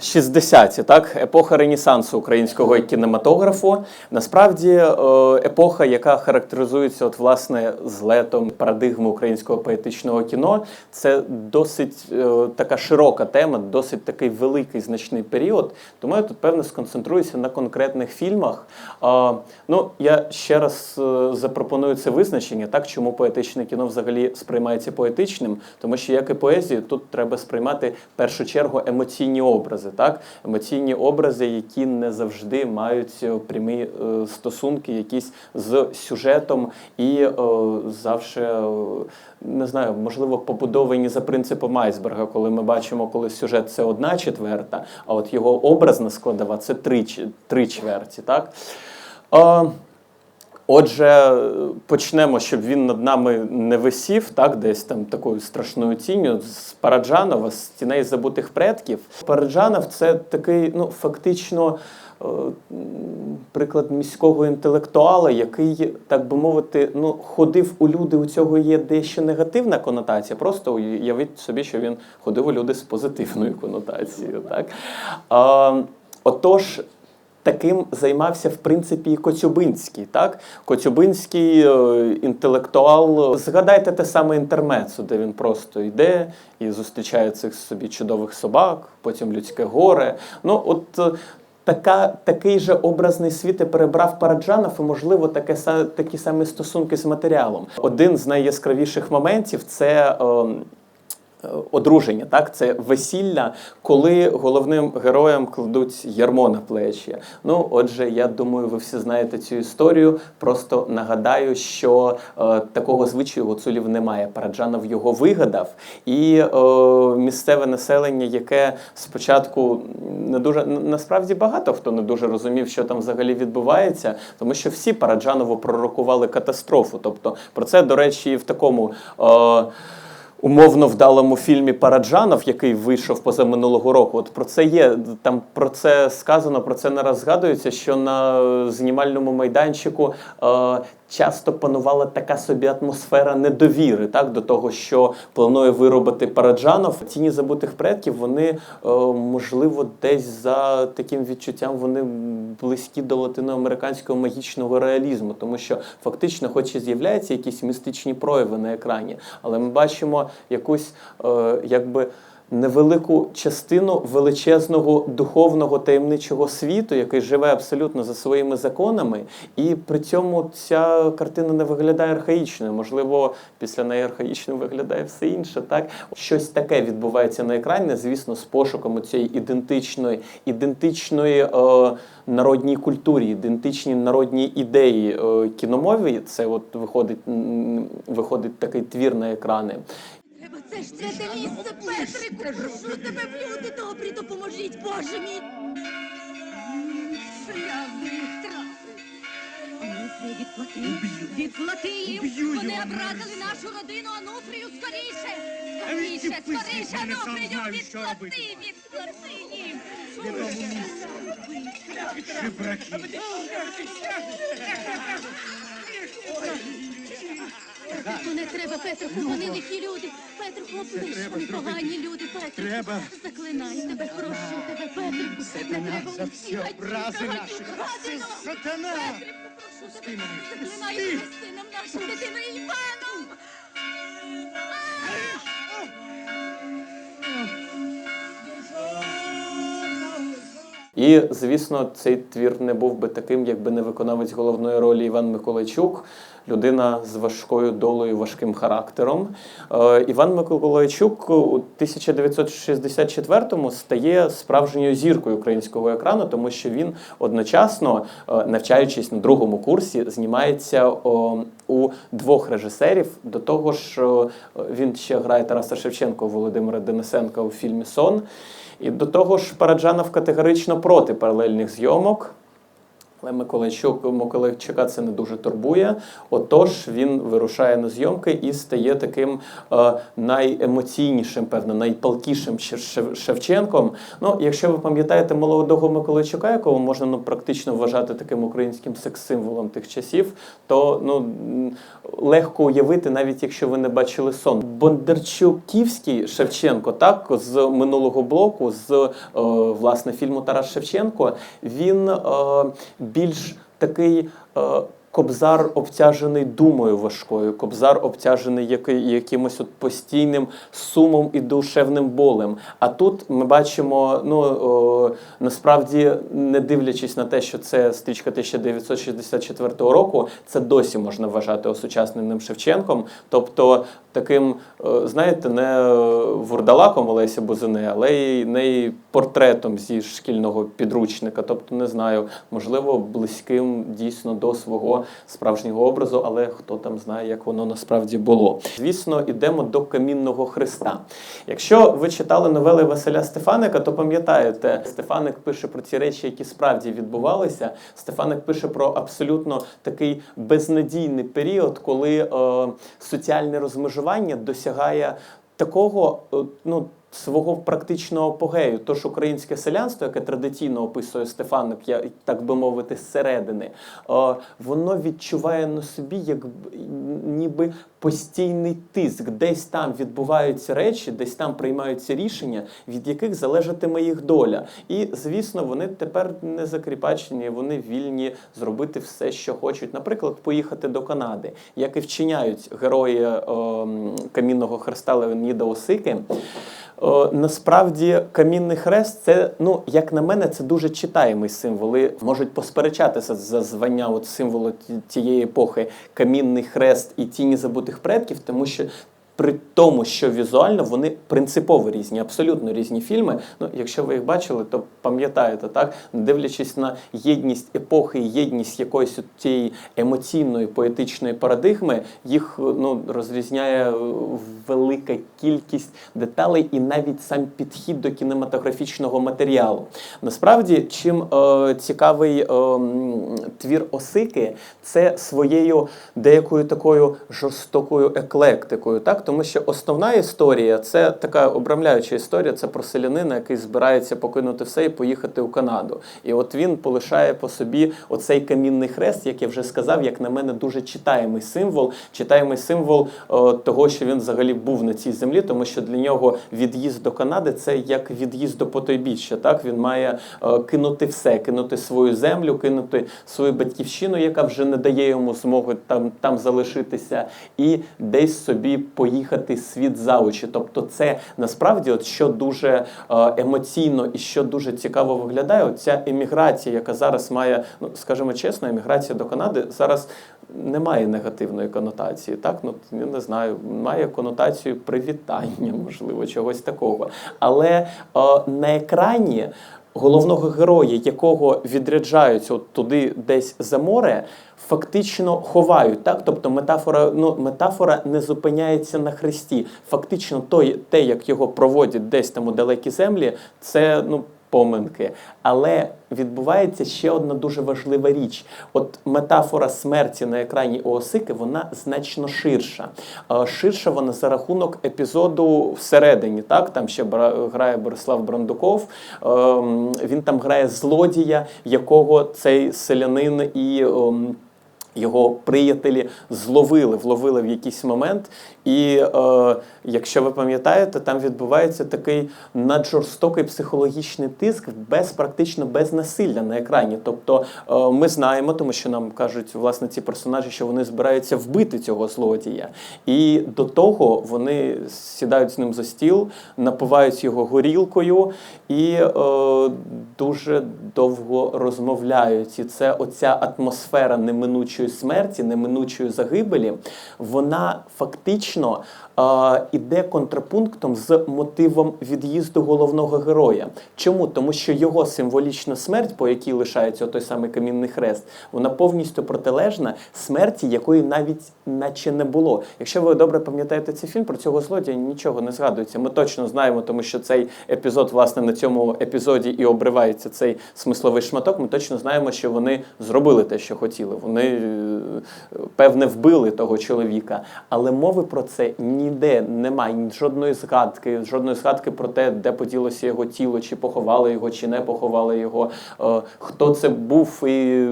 60-ті, так, епоха ренесансу українського кінематографу. Насправді е, епоха, яка характеризується от, власне злетом парадигми українського поетичного кіно, це досить е, така широка тема, досить такий великий значний період. Тому я тут певно сконцентруюся на конкретних фільмах. Е, ну, я ще раз е, запропоную це визначення, так чому поетичне кіно взагалі сприймається поетичним, тому що як і поезію, тут треба сприймати в першу чергу емоційні образи, так емоційні образи, які не завжди мають е, прямі е, стосунки, якісь з сюжетом і е, завжди, не знаю, можливо, побудовані за принципом айсберга, коли ми бачимо, коли сюжет це одна четверта, а от його образна складова це три, три чверті. Так? Е, Отже, почнемо, щоб він над нами не висів, так, десь там такою страшною тінню з Параджанова, з тіней забутих предків. Параджанов це такий, ну, фактично. е, Приклад міського інтелектуала, який, так би мовити, ну ходив у люди. У цього є дещо негативна конотація. Просто уявіть собі, що він ходив у люди з позитивною конотацією. Так? А, отож, Таким займався в принципі і Коцюбинський. Так? Коцюбинський е, інтелектуал. Згадайте те саме інтермецо, де він просто йде і зустрічає цих собі чудових собак, потім людське горе. Ну, от е, така, такий же образний світ і перебрав Параджанов, і, можливо, таке, такі самі стосунки з матеріалом. Один з найяскравіших моментів це. е, Одруження, так, це весілля, коли головним героям кладуть ярмо на плечі. Ну, отже, я думаю, ви всі знаєте цю історію. Просто нагадаю, що е, такого звичаю гуцулів немає. Параджанов його вигадав, і е, місцеве населення, яке спочатку не дуже насправді багато хто не дуже розумів, що там взагалі відбувається, тому що всі Параджанову пророкували катастрофу. Тобто про це, до речі, і в такому. Е, умовно вдалому фільмі Параджанов, який вийшов позаминулого року. От про це є. Там про це сказано, про це не раз згадується, що на знімальному майданчику е, часто панувала така собі атмосфера недовіри, так до того, що планує виробити Параджанов. Тіні забутих предків вони е, можливо десь за таким відчуттям вони близькі до латиноамериканського магічного реалізму, тому що фактично, хоч і з'являються якісь містичні прояви на екрані, але ми бачимо якусь е, якби. Невелику частину величезного духовного таємничого світу, який живе абсолютно за своїми законами, і при цьому ця картина не виглядає архаїчною. Можливо, після неї архаїчним виглядає все інше. Так щось таке відбувається на екрані, звісно, з пошуком цієї ідентичної, ідентичної е, народній культурі, ідентичній народній ідеї е, кіномові. Це от виходить, виходить такий твір на екрани. Це ж святе місце, Петрику! Прошу тебе, люди добрі, допоможіть, Боже мій! До них трапив. Відплати. Відплати їм! Вони образили нашу родину, Ануфрію, скоріше! Скоріше, скоріше, Ануфрію, відплати! Відплати їм! Петрику, не треба, Петрику, вони лихі люди. Петрику, облиш, вони погані люди, Петрику. Треба. Заклинай тебе, прошу тебе, Петрику. Не треба за всі хаті образи наші. Це сатана. Петрику, прошу тебе, заклинай тебе сином нашим, дитиною Іваном. І, звісно, цей твір не був би таким, якби не виконавець головної ролі Іван Миколайчук, людина з важкою долею, важким характером. Е, Іван Миколайчук у 1964-му стає справжньою зіркою українського екрану, тому що він одночасно, е, навчаючись на другому курсі, знімається у двох режисерів. До того ж, е, він ще грає Тараса Шевченка у Володимира Денисенка у фільмі Сон. І до того ж, Параджанов категорично проти паралельних зйомок. Але Миколайчук Миколайчука це не дуже турбує. Отож, він вирушає на зйомки і стає таким е, найемоційнішим, певно, найпалкішим Шевченком. Ну, якщо ви пам'ятаєте молодого Миколайчука, якого можна ну, практично вважати таким українським секс-символом тих часів, то ну легко уявити, навіть якщо ви не бачили сон. Бондарчуківський Шевченко, так з минулого блоку, з е, власне фільму Тарас Шевченко, він е, більш такий. Е, Кобзар обтяжений думою важкою, кобзар обтяжений який, якимось от постійним сумом і душевним болем. А тут ми бачимо, ну о, насправді, не дивлячись на те, що це стрічка 1964 року, це досі можна вважати осучасненим Шевченком. Тобто таким, е, знаєте, не вурдалаком Олеся Бузини, але й не портретом зі шкільного підручника. Тобто, не знаю, можливо, близьким дійсно до свого справжнього образу, але хто там знає, як воно насправді було. Звісно, ідемо до камінного хреста. Якщо ви читали новели Василя Стефаника, то пам'ятаєте, Стефаник пише про ті речі, які справді відбувалися. Стефаник пише про абсолютно такий безнадійний період, коли е, соціальне розмежування досягає такого, е, ну. Свого практичного апогею, тож українське селянство, яке традиційно описує Стефаник, я так би мовити, зсередини, е, воно відчуває на собі як ніби постійний тиск. Десь там відбуваються речі, десь там приймаються рішення, від яких залежатиме їх доля. І звісно, вони тепер не закріпачені, вони вільні зробити все, що хочуть. Наприклад, поїхати до Канади, як і вчиняють герої е, м, камінного хреста Леоніда Осики. О, насправді камінний хрест це, ну як на мене, це дуже читаємий символ. І можуть посперечатися за звання от символу ті- тієї епохи камінний хрест і тіні забутих предків, тому що. При тому, що візуально вони принципово різні, абсолютно різні фільми. Ну, якщо ви їх бачили, то пам'ятаєте, так дивлячись на єдність епохи, єдність якоїсь от тієї емоційної поетичної парадигми, їх ну розрізняє е, велика кількість деталей і навіть сам підхід до кінематографічного матеріалу. Насправді, чим е, цікавий е, твір Осики, це своєю деякою такою жорстокою еклектикою, так тому що основна історія це така обрамляюча історія. Це про селянина, який збирається покинути все і поїхати у Канаду. І от він полишає по собі оцей камінний хрест, як я вже сказав, як на мене, дуже читаємий символ, читаємий символ е, того, що він взагалі був на цій землі, тому що для нього від'їзд до Канади це як від'їзд до потойбіччя. Так він має е, кинути все, кинути свою землю, кинути свою батьківщину, яка вже не дає йому змоги там, там залишитися, і десь собі поїхати світ за очі. Тобто, це насправді, от що дуже е, емоційно і що дуже цікаво виглядає, от ця еміграція, яка зараз має, ну скажімо чесно, еміграція до Канади зараз не має негативної конотації. Так, ну я не знаю, має конотацію привітання, можливо, чогось такого. Але е, на екрані головного героя, якого відряджаються от туди десь за море, фактично ховають. Так? Тобто метафора, ну, метафора не зупиняється на хресті. Фактично, той, те, як його проводять десь там у далекі землі, це ну. Поминки, але відбувається ще одна дуже важлива річ. От метафора смерті на екрані у Осики вона значно ширша. Е, Ширша вона за рахунок епізоду всередині. Так там ще грає Борислав Брандуков. Ем, Він там грає злодія, якого цей селянин і. Його приятелі зловили, вловили в якийсь момент. І е, якщо ви пам'ятаєте, там відбувається такий наджорстокий психологічний тиск без практично без насилля на екрані. Тобто е, ми знаємо, тому що нам кажуть власне ці персонажі, що вони збираються вбити цього злодія. І до того вони сідають з ним за стіл, напивають його горілкою і е, дуже довго розмовляють. І це оця атмосфера неминучої неминучої смерті, неминучої загибелі, вона фактично е, іде контрапунктом з мотивом від'їзду головного героя. Чому? Тому що його символічна смерть, по якій лишається той самий камінний хрест, вона повністю протилежна смерті, якої навіть наче не було. Якщо ви добре пам'ятаєте цей фільм, про цього злодія нічого не згадується. Ми точно знаємо, тому що цей епізод, власне, на цьому епізоді і обривається цей смисловий шматок. Ми точно знаємо, що вони зробили те, що хотіли. Вони певне вбили того чоловіка. Але мови про це ніде немає. Жодної згадки, жодної згадки про те, де поділося його тіло, чи поховали його, чи не поховали його. Е, Хто це був і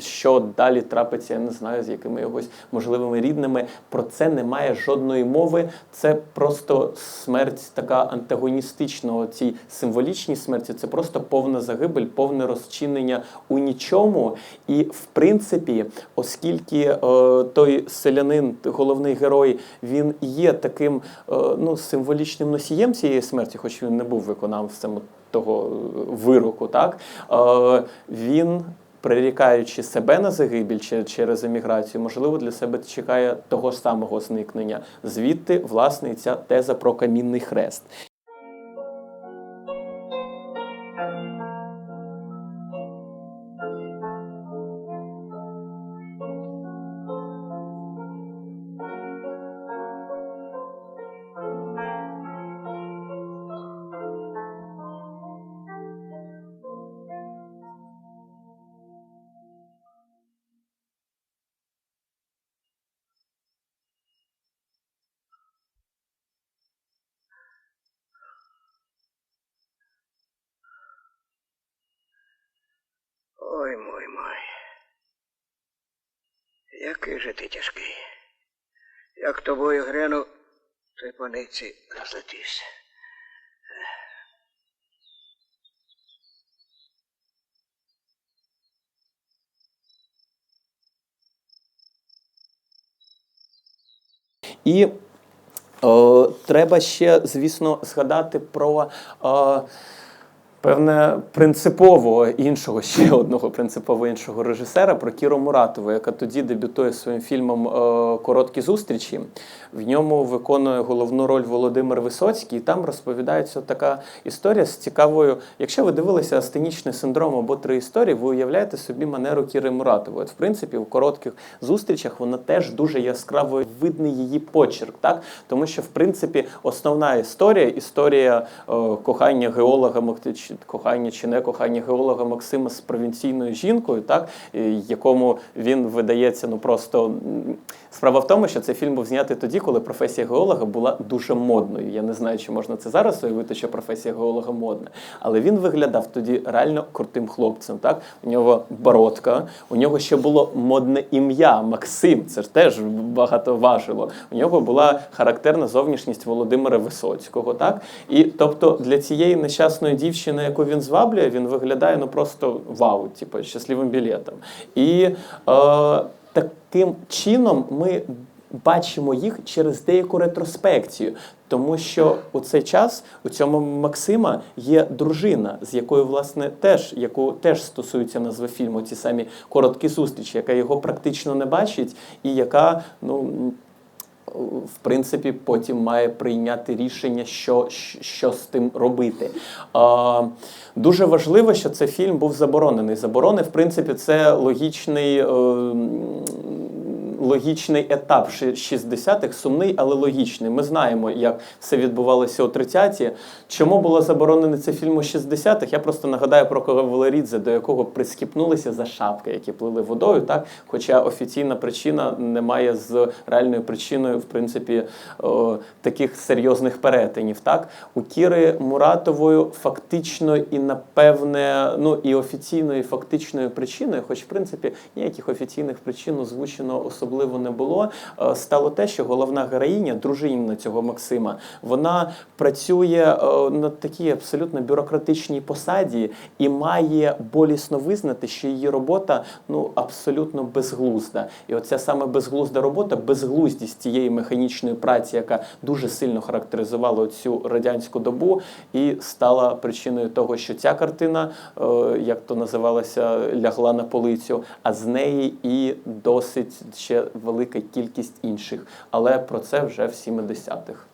що далі трапиться, я не знаю, з якими йогось можливими рідними. Про це немає жодної мови. Це просто смерть така антагоністична. Цій символічній смерті це просто повна загибель, повне розчинення у нічому. І в принципі, оскільки е, той селянин, головний герой, він є таким е, ну, символічним носієм цієї смерті, хоч він не був виконавцем того е, вироку, так він. Прирікаючи себе на загибель через еміграцію, можливо, для себе чекає того самого зникнення. Звідти, власне, ця теза про камінний хрест. Ой мой мой. Який же ти тяжкий. Як тобою гряну, то й по ниці. І е, треба ще, звісно, згадати про. Е, Певне принципово іншого ще одного принципово іншого режисера про Кіру Муратову, яка тоді дебютує своїм фільмом е, Короткі зустрічі. В ньому виконує головну роль Володимир Висоцький. І там розповідається така історія з цікавою. Якщо ви дивилися астенічний синдром або три історії, ви уявляєте собі манеру Кіри Муратової. В принципі, у коротких зустрічах вона теж дуже яскраво видний її почерк, так тому що в принципі основна історія історія е, кохання геолога кохання чи не кохання геолога Максима з провінційною жінкою, так якому він видається ну просто справа в тому, що цей фільм був знятий тоді, коли професія геолога була дуже модною. Я не знаю, чи можна це зараз уявити, що професія геолога модна, але він виглядав тоді реально крутим хлопцем. Так у нього бородка, у нього ще було модне ім'я Максим. Це ж теж багато важило. У нього була характерна зовнішність Володимира Висоцького. Так і тобто для цієї нещасної дівчини, яку він зваблює, він виглядає ну просто вау, типу щасливим білетом. І е, таким чином ми. Бачимо їх через деяку ретроспекцію, тому що у цей час у цьому Максима є дружина, з якою власне теж яку теж стосуються назви фільму, ці самі короткі зустрічі, яка його практично не бачить, і яка ну в принципі, потім має прийняти рішення, що, що з тим робити. А, дуже важливо, що цей фільм був заборонений. Заборони, в принципі, це логічний. Логічний етап 60-х, сумний, але логічний. Ми знаємо, як все відбувалося у 30-ті. Чому було заборонений цей фільм у 60-х? Я просто нагадаю про кого Валерідзе, до якого прискіпнулися за шапки, які плили водою. Так, хоча офіційна причина не має з реальною причиною, в принципі, о, таких серйозних перетинів. Так, у Кіри Муратовою фактично і напевне, ну і офіційною, і фактичною причиною, хоч в принципі ніяких офіційних причин озвучено особливо особливо не було, е, стало те, що головна героїня, дружина цього Максима, вона працює е, на такій абсолютно бюрократичній посаді і має болісно визнати, що її робота ну абсолютно безглузда. І оця саме безглузда робота, безглуздість цієї механічної праці, яка дуже сильно характеризувала цю радянську добу, і стала причиною того, що ця картина, е, як то називалося, лягла на полицю, а з неї і досить ще велика кількість інших. Але про це вже в 70-х.